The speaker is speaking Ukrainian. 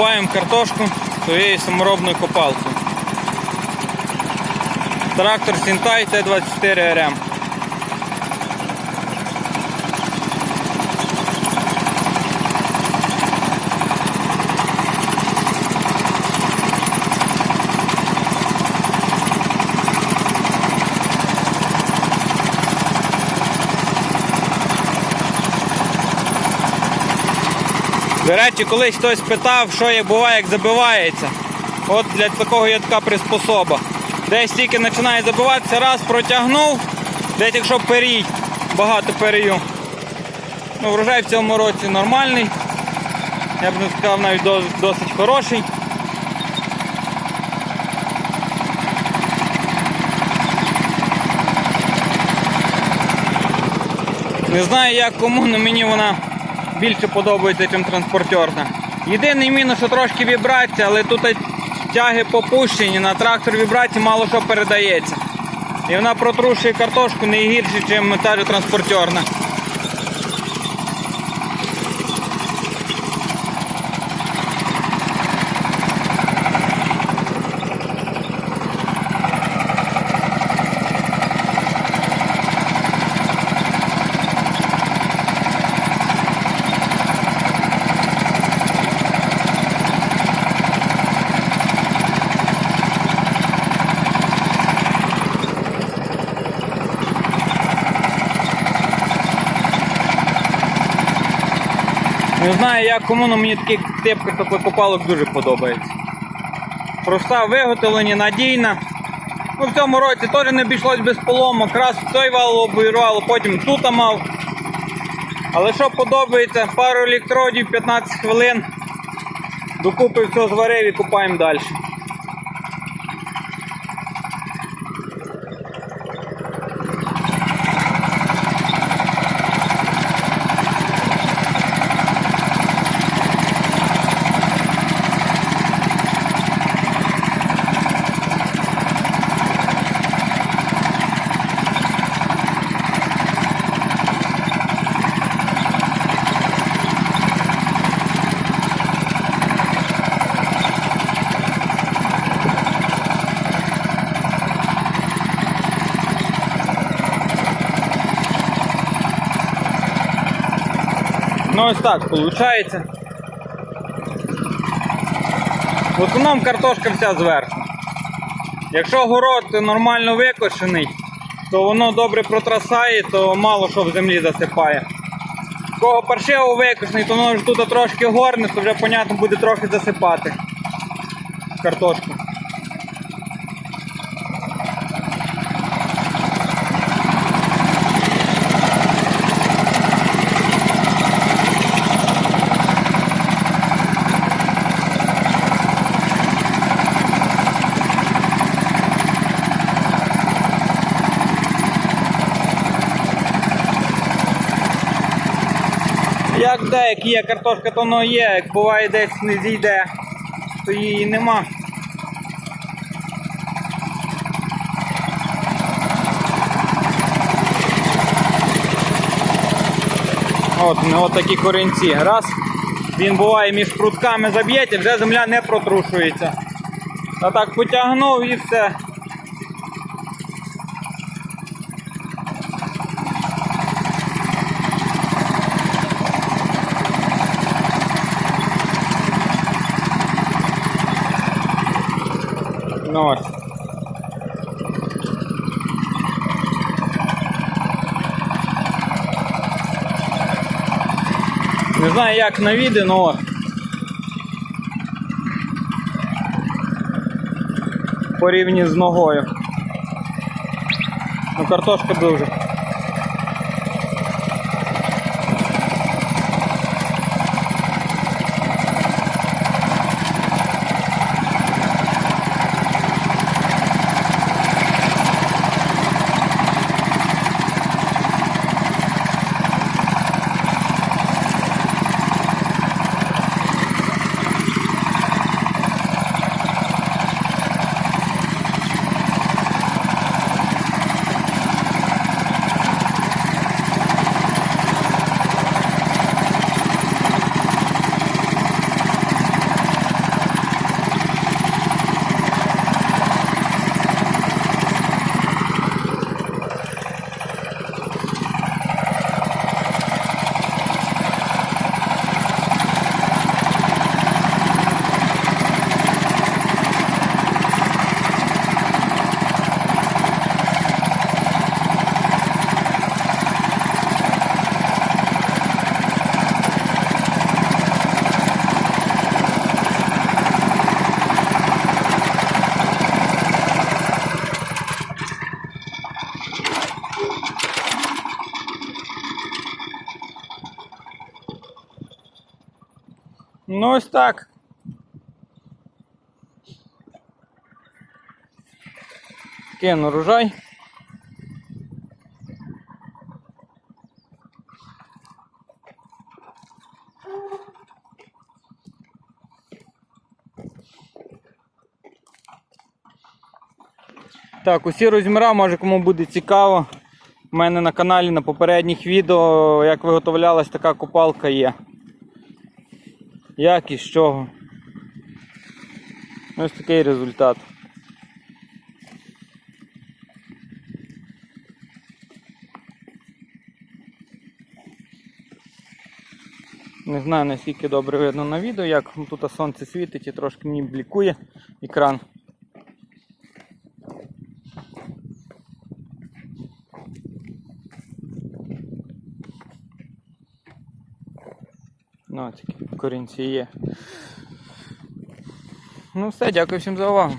Копаємо картошку своєю саморобною копалкою. Трактор Сінтай Т-24 РМ. До речі, колись хтось питав, що як буває, як забивається. От для такого є така приспособа. Десь тільки починає забиватися, раз протягнув, десь якщо перій, багато перію. Ну, врожай в цьому році нормальний. Я б не сказав навіть досить хороший. Не знаю як кому, але мені вона більше подобається, ніж транспортерна. Єдиний мінус, що трошки вібрація, але тут тяги попущені, на трактор вібрації мало що передається. І вона протрушує картошку не гірше, ніж та же транспортерна. Не знаю як кому, але мені такий тип копалок дуже подобається. Проста виготовлення, надійна. Ну, в цьому році теж не обійшлось без поломок. Раз той вал обірвало, потім тут мав. Але що подобається, пару електродів, 15 хвилин. Докупи все зварив і купаємо далі. Ну ось так виходить. В основному картошка вся зверху. Якщо город нормально викошений, то воно добре протрасає, то мало що в землі засипає. Кого паршиво викошений, то воно вже тут трошки горне, то вже, понятно, буде трохи засипати картошку. Як де, як є картошка, то воно є, як буває десь не зійде, то її нема. От, ну, от такі корінці. Раз він буває між прутками заб'єте, вже земля не протрушується. А так потягнув і все. Ну. Не знаю як на відео, но. Порівні з ногою. Ну картошка дуже. Ну ось так. Кину урожай. Так, усі розміра, може кому буде цікаво. У мене на каналі на попередніх відео, як виготовлялась така копалка є. Як і з чого. Ось такий результат. Не знаю наскільки добре видно на відео, як тут сонце світить і трошки мені блікує екран. Ну, такі корінці є. Ну все, дякую всім за увагу.